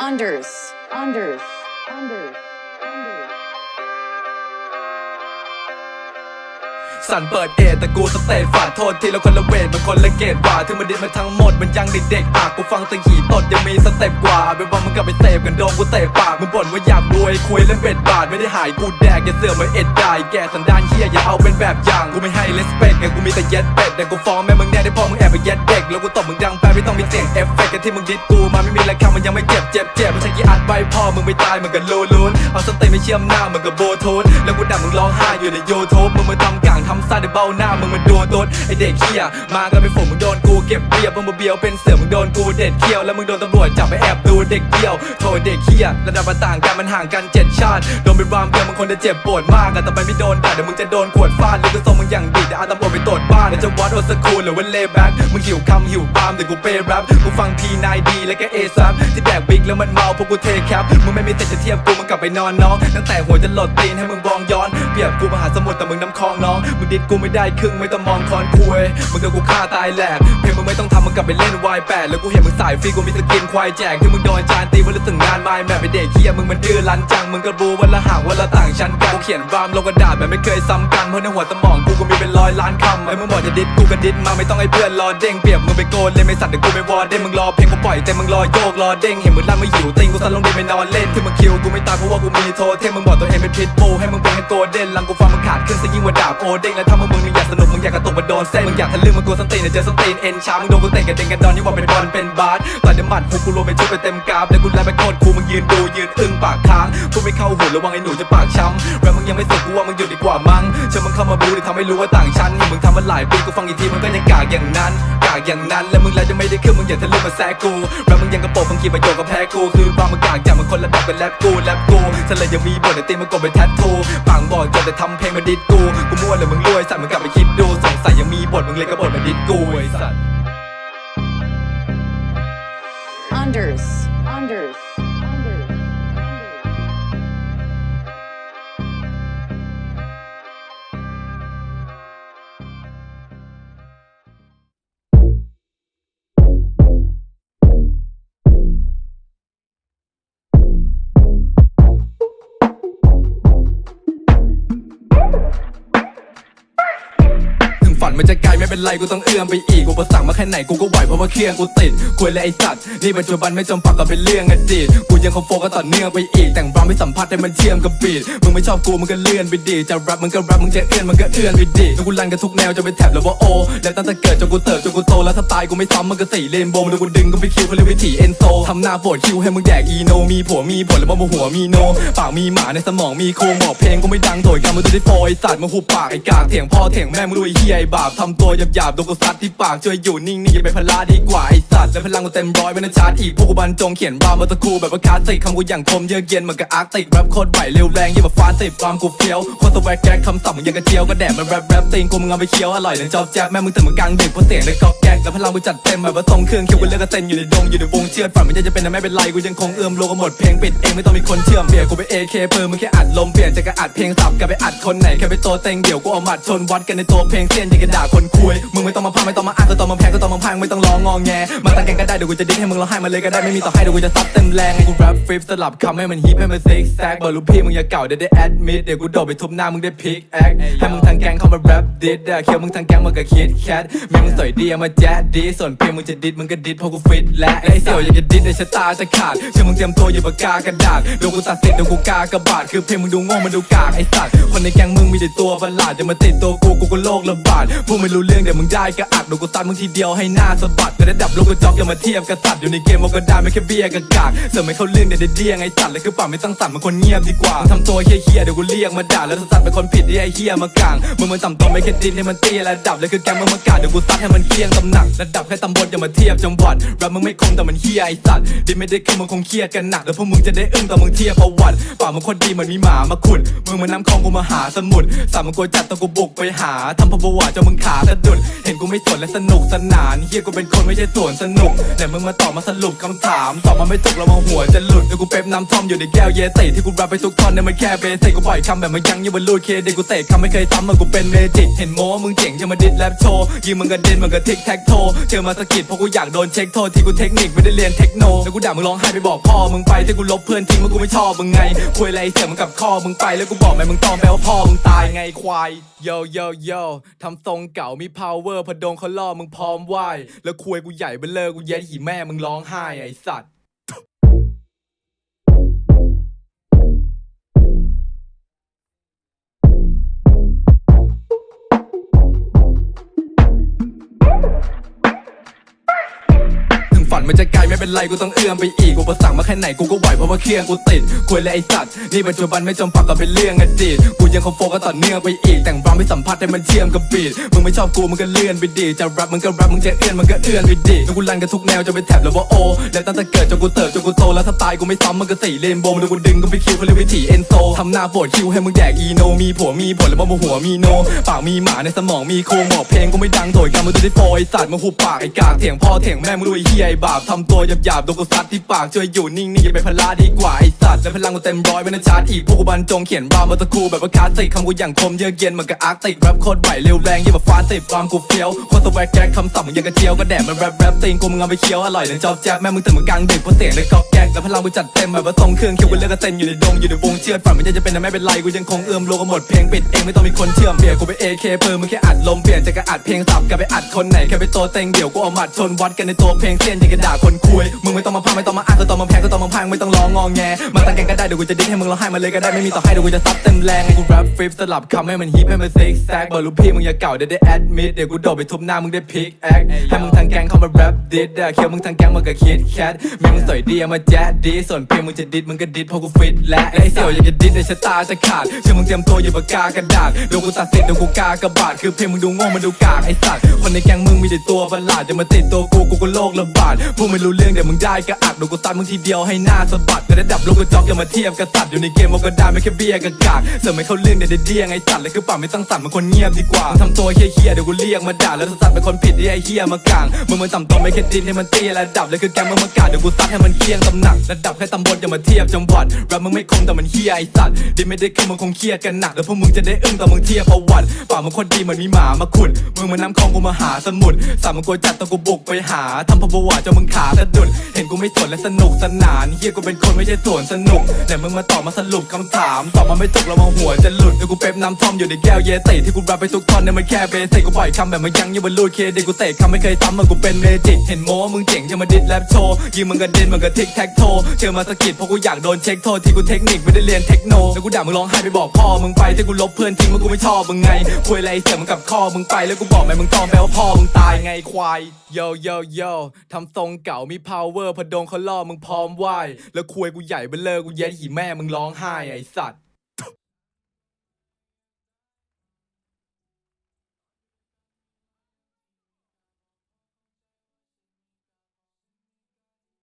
unders, unders, unders, สั่นเปิดเอแต่กูสเตตฝาดโทษทีแล้วคนละเวทมันคนละเกตว่าที่มันดิดมาทั้งหมดมันยังเด็กๆอะกูฟังแตังหีตดยังมีสเต็ปกว่าเป็นว่ามึงกลับไปเสพกันโดนกูเตะปากมึงบ่นว่าอยากรวยคุยเล่นเบ็ดบาทไม่ได้หายกูแดกอย่าเสือกมาเอ็ดได้แกสันดานเฮียอย่าเอาเป็นแบบอย่างกูไม่ให้เลสเปกไงกูมีแต่เย็ดเป็ดแต่กูฟ้องแม่มึงแน่ได้พอมึงแอบไปเย็ดเด็กแล้วกูตบมึงดังไปไม่ต้องมีเสียงเอฟเฟกต์กันที่มึงดิดกูมาไม่มีราคามันยังไม่เจ็บเจ็บเจ็บไม่ใช่กี่อัดไว้พอมึงไม่ตายมึงก็ลุ้นเอาสเตย์ไม่เชื่อมหน้ามึงก็โบทูนแล้วกูด่ามึงร้องไห้อยู่ในยูทูบมึงมาทำกลางทำซาในเบ้าหน้ามึงมาดูต้นไอเด็กเฮียมากันเป็นฝูงมึงโดนกูเก็บเปรียบมึงมาเบียวเป็นเสือมึงโดนกูเด็ดเขี้ยวแล้วมึงโดนตำรวจจับไปแอบดูเด็กเดียวโทษเด็กเฮียระดับมันต่างกันมันห่างกันเจ็ดชาติโดนเป็นรามเดียวมึงคนจะเจ็บปวดมากแต่ทำไปไม่โดนด่าเดี๋ยวมึงจะโดนขวดฟาดหรือก็ส่งมึงอย่างดีแต่อาตำรวจไปตรวจบ้านเดี๋ยวจะวัดโอสคูลหรือว่าเลแบ็กมึงหิวคำหิวปามแต่กูเปย์แรปกูฟังทีนายดีและก็เอซับที่แบกบิ๊กแล้วมันเมาพวกกูเทแคปมึงไม่มีแต่จะเทียบกูมึงกลับไปนอนน้องตั้งแต่หัวจะหลดตีนให้มึงบองย้อนเปรียบกูมหาสมุทรแต่มึงน้ำคลองน้อง มึงดิดกูไม่ได้ครึ่งไม่ต้องมองคอนคุยมึงโดนกูฆ่าตายแหลก เพลงมึงไม่ต้องทำมึงกลับไปเล่นวายแปดแล้วกูเห็นมึงสายฟรีกูมีสกินควายแจกที่มึงโดนจานตีวันละถึงงานไม้แม่ไปเด็กเฮียมึงมันดื้อรั้นจัง มึงก็รู้วันละห่างวันละต่างชั้นกันกูเขียนรามลงกระดาษแบบไม่เคยซ้ำกันเพราะในหัวสมองกูก็มีเป็นร้อยล้านคำไอ้มึงบอกจะดิดกูก็ดิดมาไม่ต้องให้เพื่อนรอเด้งเปรียบมึงไปโกนเลยไม่สัตว์เดี๋ยวกูไปวอร์เด้งมึงรอเพลงกูปล่อยแต่มึงรอโยกรอเด้งเห็นมึงลั่นมาหิวติงกูสั่นลงดินไปนอนเล่นที่มึงคิวกูไม่ตายเพราะว่ากูมีโทเทมมึงบอกตัวเองเป็นพิษบูให้มึงเป็นโกเด้นลังกูฟังมึงขาดขึ้นซะยิ่งกว่าดาบโอเด้งแล้วถ้ามึงมึงอยากสนุกมึงอยากกระตุกมาโดนเส้นมึงอยากทะลึ่งมึงกูสตีนเจอสตีนเอ็นชามึงโดนกูเตะกระเด้งกระดอนนี่ว่าเป็นบอลเป็นบาสต่อยเดมัดหูกูรวมเป็นชุดไปเต็มกราฟแล้วกูแลไปโคตรคูมึงยืนดูยืนอึ้งปากค้างพูดไม่เข้าหูระวังไอ้หนูจะปากช้ำแล้วมึงยังไม่สุดกูว่ามึงหยุดดีกว่ามั้งเชื่อมึงเข้ามาบูดิทำให้รู้ว่าต่างชั้นนี่มึงทำมาหลายปีกูฟังอีกทีมึงก็ยังกากอย่างนั้นกากอย่างนั้นแล้วมึงแล้วจะไม่ได้ขึ้นมึงอย่าทะลึ่งมาแซะกูแล้วมึงยังกระโปรงฟังกี่ประโยคกับแพ้กูคือบางมึงกากจากมึงคนละดับกับแรปกูแรปกูฉันเลยยังมีบทในตีมันกดเป็นแทททูปางบอกจนแต่ทำเพลงมาดิดกูกูมั่วเลยมึงรวยสัตว์มึงกลับไปคิดดูสงสัยยังมีบทมึงเลยกระบทมาดิดกูไอ้สัตว์ Unders, unders, เป็นไรกูต้องเอื้อมไปอีกกูประสั่งมาแค่ไหนกูก็ไหวเพราะว่าเครื่องกูติดคุยเลยไอสัตว์นี่ปัจจุบันไม่จำปักกับเป็นเรื่องอดีต ยังคงโฟกัสต่อเนื่องไปอีก แต่งรำให้สัมผัสให้มันเชื่อมกับบีทมึงไม่ชอบกูมึงก็เลื่อนไปดีจะแรปมึงก็แรปมึงจะเอื้อนมึงก็เอื้อนไปดีแล้วกูรันกันทุกแนวจะเป็นแท็บหรือว่าโอแล้วตั้งแต่เกิดจนกูเติบจนกูโตแล้วสไตล์กูไม่ซ้ำมันก็สี่เลนโบมึงดูกูดึงกูไปคิวเขาเรียกวิถีเอนโซทำหน้าปวดคิวให้มึงแดกอีโนมีผัวมีผลแล้วมาหัวมีโนปากมีหมาในสมองมีโครงบอกเพลงกูไม่ดังโถยกันมึงดูได้โฟไอสัตว์มึงหุบปากไอกากเถียงพ่อเถียงแม่มึงดูไอเฮียไอบาปทำตัวหยาบๆโดนกูซัดที่ปากช่วยอยู่นิ่งๆอย่าไปพลาดดีกว่าไอสัตว์แล้วพลังกูเต็มร้อยไม่น่าชาร์จอีกพวกกูบรรจงเขียนรามมาตะคูแบบว่าาสสิคำกูอย่างคมเยือกเย็นเหมือนกับอาร์ติกแรปโคตรไหวเร็วแรงยิ่งกว่าฟ้าสิบความกูเฟี้ยวโคตรสวักแก๊กคำศัพท์มึงยังกระเจียวก็แดดมันแรปแรปติงกูมึงเอาไปเคี้ยวอร่อยเลยจอบแจ๊บแม่มึงตื่นมากลางดึกเพราะเสียงเลยก๊อกแก๊กแล้วพลังกูจัดเต็มแบบว่าทรงเครื่องเคี้ยวกูเลือกกระเซ็นอยู่ในดงอยู่ในวงเชื่อดฝันมันจะเป็นแต่ไม่เป็นไรกูยังคงเอื้อมโลกหมดเพลงปิดเองไม่ต้องมีคนเชื่อมเบียร์กูไปเอเคเพิ่มมึงแค่อัดลมเปลี่ยนจากกระอัดเพลงสับกลายไปอัดคนไหนแค่ไปโตเต็งเดี๋ยวกูเอาหมัดชนวัดกันในตัวเพลงเสี้ยนยังกระด่าคนคุยมึงไม่ต้องมาพาไม่ต้องมาอ้างก็ต้องมาแพ้ก็ต้องมาพังไม่ต้องร้องงอแงมาตั้งแกงก็ได้เดี๋ยวกูจะดิ้นให้มึงร้องไห้มาเลยก็ได้ไม่มีต่อให้เดี๋ยวกูจะซัดเต็มแรงกูแรปฟิปสลับคำให้มันฮิปให้มันซิกแซกบอกลูกพี่มึงอย่าเก่าเดี๋ยวได้แอดมิดเดี๋ยวกูโดดไปทุบหน้ามึงได้พิกแอคให้มึงทางแกงเข้ามาแรปดิดเคียวมึงทางแกงมึงก็คิดแคทม่งมึงสวยดีเอามาแจ๊ดดีส่วนเพลงมึงจะดิดมึงก็ดิดเพราะกูฟิตและไอ้เสี่ยวอยากจะดิดในชะตาจะขาดเชื่อมึงเตรียมตัวอย่าปากกากระดาษเดี๋ยวกูตัดสิทธิ์เดี๋ยวกูกากระบาดคือเพลงมึงดูโง่มันดูกากไอ้สัตว์คนในแกงมึงมีแต่ตัวประหลาดจะมาติดตัวกูกูก็โลกระบาดพวกไม่รู้เรื่องเดี๋ยวมึงได้ก็อักเดี๋ยวกูซัดมึงทีเดียวให้หน้าสะบัดแต่ระดับโลกกระจอกอย่ามาเทียบกับสัตว์อยู่ในเกมมันก็ได้ไม่แค่เบี้ยกับกากเสริมไม่เขาเรื่องเดี๋ยวได้เดียงไอ้สัตว์เลยคือป่าไม่ตั้งสัตว์มันคนเงียบดีกว่าทำตัวเฮี้ยเดี๋ยวกูเรียกมาด่าแล้วสัตว์เป็นคนผิดที่ไอ้เฮี้ยมากลางมึงมันต่ำตมไม่แค่ดินให้มันเตี้ยระดับเลยคือแกมึงมากาดเดี๋ยวกูซัดให้มันเกลี้ยงตำหนักระดับแค่ตำบลอย่ามาเทียบจังหวัดแรปมึงไม่คมแต่มันเฮี้ยไอ้สัตว์ดิไม่ได้ขึ้นมึงคงเครียดกันหนักแล้วพวกมึงจะได้อึ้งตอนมึงเทียบประวัติป่ามึงคนดีมือนมีหมามาขุดมึงมันน้ำคลองกูมาหาสมุทรสามมึงกลัวจัดต้องกูบุกไปหาทำพประวัติจนมึงขาสะดุดเห็นกูไม่สนและสนุกสนานเฮียกูเป็นคนไม่ใช่สวนสนุกแต่มึงมาตอบมาสรุปคำถามตอบมาไม่ตกแล้วมาหัวจะหลุดแล้วกูเป๊ปน้ำท่อมอยู่ในแก้วเยติที่กูรับไปทุกท่อนเนี่ยมันแค่เบสิกกูปล่อยคำแบบมันยังยังบรรลุเคเด็กกูเตะคำไม่เคยซ้ำมันกูเป็นเมจิกเห็นโม้ว่มึงเจ๋งจะมาดิดแรปโชว์ยิงมึงกระเด็นมึงกระทิกแท็กโทเจอมาสกิดเพราะกูอยากโดนเช็คโทษที่กูเทคนิคไม่ได้เรียนเทคโนแล้วกูด่ามึงร้องไห้ไปบอกพ่อมึงไปที่กูลบเพื่อนทิ้งมึงกูไม่ชอบมึงไงคุยอะไรเสียมึงกับข้อมึงไปแล้วกูบอกแม่มึงตอมแปลว่าพ่อมึงตายไงควายโยโยโยทำทรงเก่ามี power พอโดนเขาล่อมึงพร้อมไหวแล้วคุยกูใหญ่เบ้อเลอกูเย็ดหีแม่มึงร้องไห้ไอ้สัตว์ มันจะไกลไม่เป็นไรกูต้องเอื้อมไปอีกกูประสั่งมาแค่ไหนกูก็ไหวเพราะว่าเครื่องกูติดคุยเลยไอสัตว์นี่ปัจจุบันไม่จมปักกับเป็นเรื่องอดีตกูยังคงโฟกัสต่อเนื่องไปอีก แต่งรำให้สัมผัสให้มันเชื่อมกับบีดมึงไม่ชอบกูมึงก็เลื่อนไปดีจะแรปมึงก็แรปมึงจะเอื้อนมึงก็เอื้อนไปดีแล้วกูรันกันทุกแนวจะเป็นแท็บหรือว่าโอแล้วตั้งแต่เกิดจนกูเติบจนกูโตแล้วสไตล์กูไม่ซ้ำมันก็สี่เลนโบมันกูดึงกูไปคิวเขาเรียกวิถีเอนโซทำหน้าปวดคิวให้มึงแดกอีโนมีผัวมีผลแล้วมาหัวมีโนปากมีหมาในสมองมีโคงบอกเพลงกูไม่ดังโถยกันมึงดูได้โฟไอสัตว์มึงหุบปากไอกากเถียงพ่อเถียงแม่มึงดูไอ้เฮียไอบาปบทำตัวหยาบๆโดนกูซัดที่ปากช่วยอยู่นิ่งๆอย่าไปพลาดีกว่าไอสัตว์แล้วพลังกูเต็มร้อยไม่นะชาร์จอีกพวกกูบรรจงเขียนรามมาตะคูแบบว่าคลาสสิกคำกูอย่างคมเยือกเย็นเหมือนกับอาร์กติกแรปโคตรไหวเร็วแรงยิ่งกว่าฟ้าสิบความกูเฟี้ยวโคตรสวักแก๊กคำศัพท์มึงยังกระเจียวก็แดดมันแรปแรปตีนกูมึงเอาไปเคี้ยวอร่อยเลยจอบแจ๊บแม่มึงตื่นมากลางดึกเพราะเสียงเลยกอกแก๊กแล้วพลังกูจัดเต็มแบบว่าทรงเครื่องเคิวกูเลือกกระเซ็นอยู่ในดงอยู่ในวงเชือดฝันมันจะเป็นแต่ไม่เป็นไรกูยังคงเอื้อมโลกหมดเพลงปิดเองไม่ต้องมีคนเชื่อมเบียร์กูไปเอเพิ่มมึงแค่อัดลมเปลี่ยนจากการอัดเพลงสับกลายไปอัดคนไหนแค่ไปโตเต็งเดี่ยวกูเอาหมัดชนวัดกันในตัวเพลงเส้นยังกระด่าคนคุย มึงไม่ต้องมาพังไม่ต้องมาอ้างก็ต้องมาแพงก็ต้องมาพังไม่ต้องร้องงอแง มาตั้งแกงก็ได้เดี๋ยวกูจะดิ้นให้มึงร้องไห้มาเลยก็ได้ไม่มีต่อให้เดี๋ยวกูจะซับเต็มแรงกูแรปฟลิปสลับคำให้มันฮิปให้มันซิกแซกบอกลูกพี่มึงอย่าเก่าเดี๋ยวได้แอดมิดเดี๋ยวกูโดดไปทุบหน้ามึงได้พิกแอคให้มึงทางแกงเข้ามาแรปดิดเคียวมึงทางแกงมึงก็คิดแคทม่งมึงสวยดีเอามาแจ๊ดดีส่วนเพลงมึงจะดิดมึงก็ดิดเพราะกูฟิตและไอ้เสี่ยวอยากจะดิดในชะตาจะขาดเชื่อมึงเตรียมตัวอย่าปากกากระดาษเดี๋ยวกูตัดสิทธิ์เดี๋ยวกูกากระบาดคือเพลงมึงดูโง่มันดูกากไอ้สัตว์คนในแกงมึงมีแต่ตัวประหลาดจะมาติดตัวกูกูก็โลกระบาดพวกไม่รู้เรื่องเดี๋ยวมึงได้ก็อักเดี๋ยวกูซัดมึงทีเดียวให้หน้าสะบัดแต่ระดับโลกกระจอกอย่ามาเทียบกับสัตว์อยู่ในเกมมันก็ได้ไม่แค่เบี้ยกับกากเสริมไม่เข้าเรื่องเดี๋ยวได้เดียงไอ้สัตว์เลยคือปากไม่สร้งสรรค์มันคนเงียบดีกว่าทำตัวเฮี้ยเดี๋ยวกูเรียกมาด่าแล้วสัตว์เป็นคนผิดที่ไอ้เฮี้ยมากลางมึงมันต่ำตมไม่แค่ดินให้มันเตี้ยระดับเลยคือแกมึงมากาดเดี๋ยวกูซัดให้มันเคียงตำหนักระดับแค่ตำบลอย่ามาเทียบจังหวัดแรปมึงไม่คมแต่มันเฮี้ยไอ้สัตว์ดิไม่ได้ขึ้นมึงคงเครียดกันหนักแล้วพวกมึงจะได้อึ้งแตอนมึงเทียบประวัติป่ามึงคนดีเหมือนมีหมามาขุดมึงมันน้ำคลองกูมาหาสมุทรสามมึงกลัวจัดต้องกูบุกไปหาทำพประวัติจนมึงขาสะดุด เห็นกูไม่สนและสนุกสนานเฮียกูเป็นคนไม่ใช่สวนสนุกแต่มึงมาตอบมาสรุปคำถามตอบมาไม่ตกแล้วมาหัวจะหลุดแล้วกูเป๊ปน้ำท่อมอยู่ในแก้วเยติที่กูรับไปทุกท่อนเนี่ยมันแค่เบสิกกูปล่อยคำแบบมันยังยังบรรลุเคเด็กกูเตะคำไม่เคยซ้ำมันกูเป็นเมจิกเห็นโม้ว่ามึงเจ๋งจะมาดิดแรปโชว์ยิงมึงกระเด็นมึงกระทิกแท็กโทเจอมาสะกิดเพราะกูอยากโดนเช็คโทษที่กูเทคนิคไม่ได้เรียนเทคโนแล้วกูด่ามึงร้องไห้ไปบอกพ่อมึงไปที่กูลบเพื่อนทิ้งมึงกูไม่ชอบมึงไงคุยอะไรเสียมึงกับข้อมึงไปแล้วกูบอกแม่มึงตอมแปลว่าพ่อมึงตายไงควาย โยโยโยทำทรงเก่ามี power พดงเขาล่อมึงพร้อมไหวแล้วคุยกูใหญ่เบลเลอกูเย็ดหีแม่มึงร้องไห้ไอสัตว์